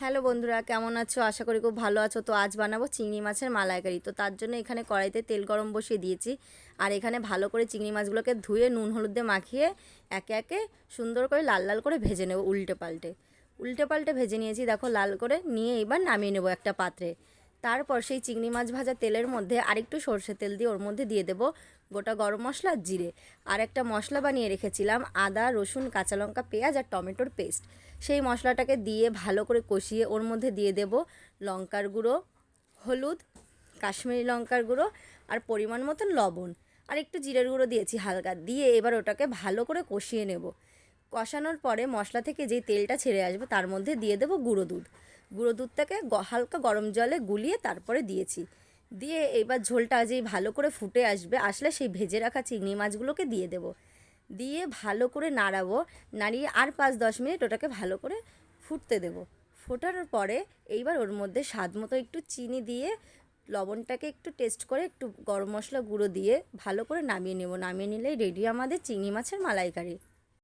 Hello বন্ধুরা, কেমন আছো? আশা করি খুব ভালো আছো। তো আজ বানাবো চিংড়ি মাছের মালাইকারি। তো তার জন্য এখানে কড়াইতে তেল গরম বসিয়ে দিয়েছি। আর এখানে ভালো করে চিংড়ি মাছগুলোকে ধুয়ে নুন হলুদ দিয়ে মাখিয়ে একে একে সুন্দর করে লাল লাল করে ভেজে নেব উল্টে পাল্টে। উল্টে পাল্টে ভেজে নিয়েছি। দেখো, লাল করে নিয়ে এবার নামিয়ে নেব একটা পাত্রে। তারপর সেই চিংড়ি মাছ ভাজা তেলের মধ্যে আরেকটু সর্ষে তেল দিয়ে ওর মধ্যে দিয়ে দেবো গোটা গরম মশলা আর জিরে। আর একটা মশলা বানিয়ে রেখেছিলাম, আদা, রসুন, কাঁচা লঙ্কা, পেঁয়াজ আর টমেটোর পেস্ট। সেই মশলাটাকে দিয়ে ভালো করে কষিয়ে ওর মধ্যে দিয়ে দেব লঙ্কার গুঁড়ো, হলুদ, কাশ্মীরি লঙ্কার গুঁড়ো আর পরিমাণ মতন লবণ। আর একটু জিরের গুঁড়ো দিয়েছি হালকা, দিয়ে এবার ওটাকে ভালো করে কষিয়ে নেব। কষানোর পরে মশলা থেকে যেই তেলটা ছেড়ে আসবে তার মধ্যে দিয়ে দেবো গুঁড়ো দুধ। গুঁড়ো দুধটাকে হালকা গরম জলে গুলিয়ে তারপরে দিয়েছি। দিয়ে এবার ঝোলটা যেই ভালো করে ফুটে আসবে, আসলে সেই ভেজে রাখা চিংড়ি মাছগুলোকে দিয়ে দেবো। দিয়ে ভালো করে নাড়াবো, নাড়িয়ে আর পাঁচ দশ মিনিট ওটাকে ভালো করে ফুটতে দেবো। ফোটানোর পরে এইবার ওর মধ্যে স্বাদ মতো একটু চিনি দিয়ে লবণটাকে একটু টেস্ট করে একটু গরম মশলা গুঁড়ো দিয়ে ভালো করে নামিয়ে নেব। নামিয়ে নিলেই রেডি আমাদের চিংড়ি মাছের মালাইকারি।